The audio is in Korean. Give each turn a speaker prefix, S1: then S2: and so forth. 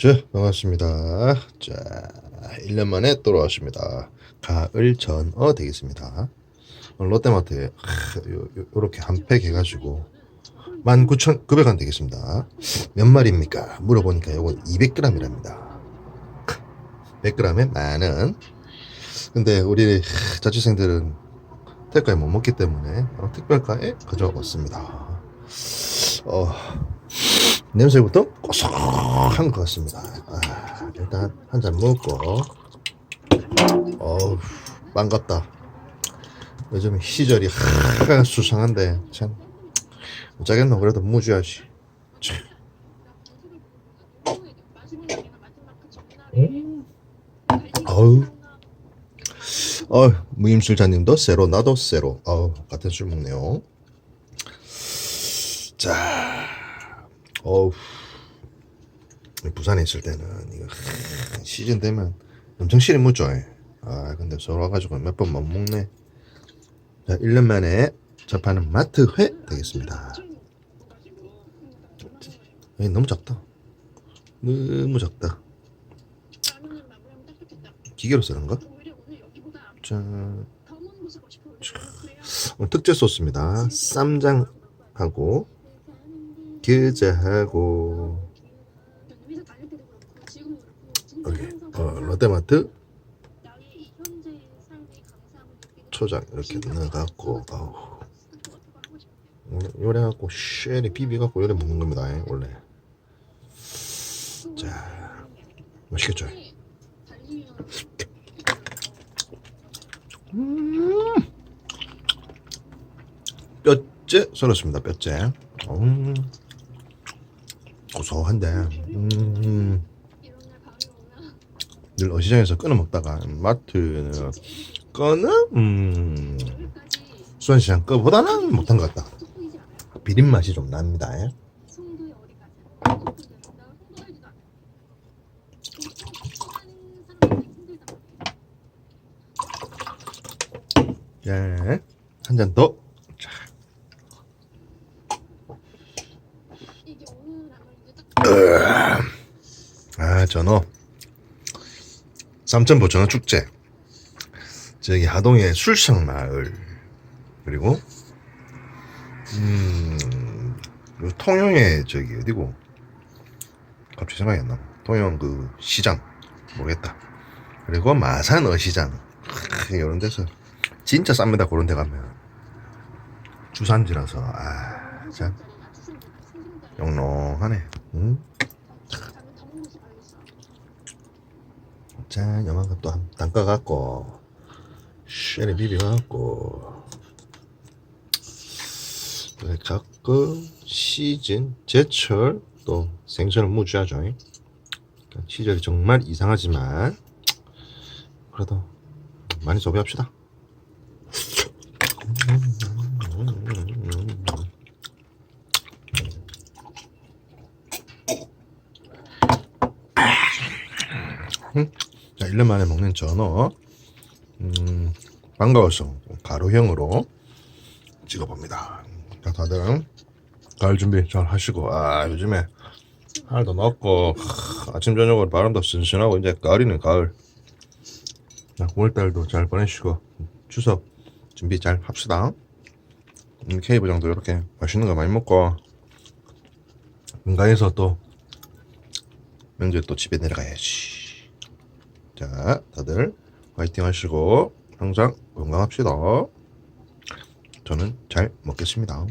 S1: 자, 반갑습니다. 자, 1년 만에 돌아왔습니다. 가을 전어 되겠습니다. 롯데마트에 요렇게 한 팩 해가지고 19,900원 되겠습니다. 몇 마리입니까? 물어보니까 요거 200g이랍니다. 100g에 만원. 근데 우리 하, 자취생들은 특가에 못 먹기 때문에 특별가에 가져왔습니다. 어, 냄새부터 고소한 것 같습니다. 아, 일단 한 잔 먹고, 어우, 반갑다. 요즘 시절이 하 수상한데, 참, 어쩌겠노. 그래도 무지하지. 참. 어우, 어 무임술자님도 세로, 나도 세로. 어우, 같은 술 먹네요. 자, 어우, 부산에 있을 때는 이거 하, 시즌 되면 엄청 실이 묻죠. 아, 근데 서로 와가지고 몇 번 못 먹네. 자, 1년 만에 접하는 마트회 되겠습니다. 너무 작다. 너무 작다. 기계로 쓰는가? 자, 오늘 특제 소스입니다. 쌈장하고 겨자하고. 여기 어, 롯데마트? 초장 이렇게 넣어갖고 아우. 요래 갖고 쉐리 비벼갖고 요래 먹는 겁니다 예, 원래. 자 맛있겠죠? 음. 뼈째? 썰었습니다 뼈째. 음 고소한데. 음 늘 어시장에서 끊어 먹다가 마트는 꺼는 음. 수원시장 거보다는 못한 것 같다. 비린 맛이 좀 납니다 예. 예, 한잔 더. 자, 아, 전어. 삼천포 전어 축제. 저기 하동의 술상 마을. 그리고 음, 요 통영의 저기 어디고? 갑자기 생각이 안 나. 통영 그 시장 모르겠다. 그리고 마산 어시장 이런 데서 진짜 쌉니다. 그런 데 가면 주산지라서 아 참 영롱하네. 응? 자, 영한 것도 한 단가 갖고 쉐리 비벼 갖고 그래 가끔 시즌 제철 또 생선을 무지하죠. 그러니까 시절이 정말 이상하지만 그래도 많이 소비합시다. 자, 1년 만에 먹는 전어. 음, 반가워서 가루형으로 찍어봅니다. 자, 다들 가을 준비 잘 하시고, 아, 요즘에 하늘도 하, 아침, 저녁으로 바람도 선선하고, 이제 가을이네, 가을. 자, 9월달도 잘 보내시고, 추석 준비 잘 합시다. 음, K부장도 이렇게 맛있는 거 많이 먹고, 은가에서 또, 명절 또 집에 내려가야지. 자, 다들 화이팅 하시고 항상 건강합시다. 저는 잘 먹겠습니다.